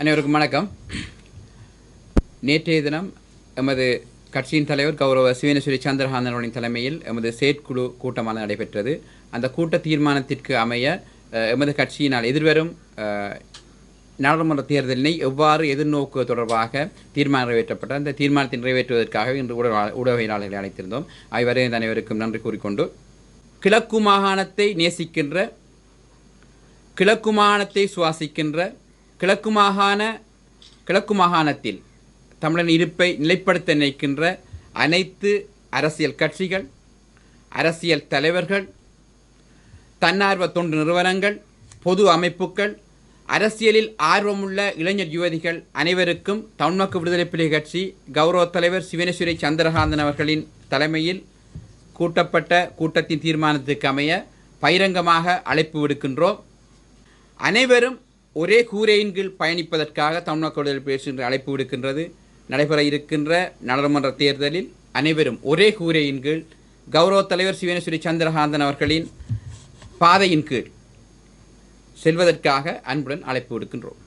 அனைவருக்கும் வணக்கம். நேற்றைய தினம் எமது கட்சியின் தலைவர் கௌரவ சிவேனேஸ்வரி சந்திரகாந்தனுடைய தலைமையில் எமது செயற்குழு கூட்டமான நடைபெற்றது. அந்த கூட்ட தீர்மானத்திற்கு அமைய எமது கட்சியினால் எதிர்வரும் நாடாளுமன்ற தேர்தலினை எவ்வாறு எதிர்நோக்கு தொடர்பாக தீர்மானம் நிறைவேற்றப்பட்ட அந்த தீர்மானத்தை நிறைவேற்றுவதற்காக இன்று ஊடக ஊடகவியலாளர்களை அழைத்திருந்தோம். அவைவரை இந்த அனைவருக்கும் நன்றி கூறிக்கொண்டு கிழக்கு மாகாணத்தை நேசிக்கின்ற கிழக்கு மாகாணத்தை சுவாசிக்கின்ற கிழக்கு மாகாண கிழக்கு மாகாணத்தில் தமிழன் இருப்பை நிலைப்படுத்த நினைக்கின்ற அனைத்து அரசியல் கட்சிகள் அரசியல் தலைவர்கள் தன்னார்வ தொண்டு நிறுவனங்கள் பொது அமைப்புகள் அரசியலில் ஆர்வமுள்ள இளைஞர் யுவதிகள் அனைவருக்கும் தமிழ்மக்கு விடுதலை புலிகள் கட்சி கௌரவ தலைவர் சிவனேஸ்வரி சந்திரகாந்தன் அவர்களின் தலைமையில் கூட்டப்பட்ட கூட்டத்தின் தீர்மானத்துக்கு அமைய பகிரங்கமாக அழைப்பு விடுக்கின்றோம். அனைவரும் ஒரே கூரையின் கீழ் பயணிப்பதற்காக தமிழ்நாடு விடுதலை பேசுகின்ற அழைப்பு விடுக்கின்றது. நடைபெற இருக்கின்ற நாடாளுமன்ற தேர்தலில் அனைவரும் ஒரே கூரையின் கீழ் கௌரவ தலைவர் சிவனேஸ்வரி சந்திரகாந்தன் அவர்களின் பாதையின் கீழ் செல்வதற்காக அன்புடன் அழைப்பு விடுக்கின்றோம்.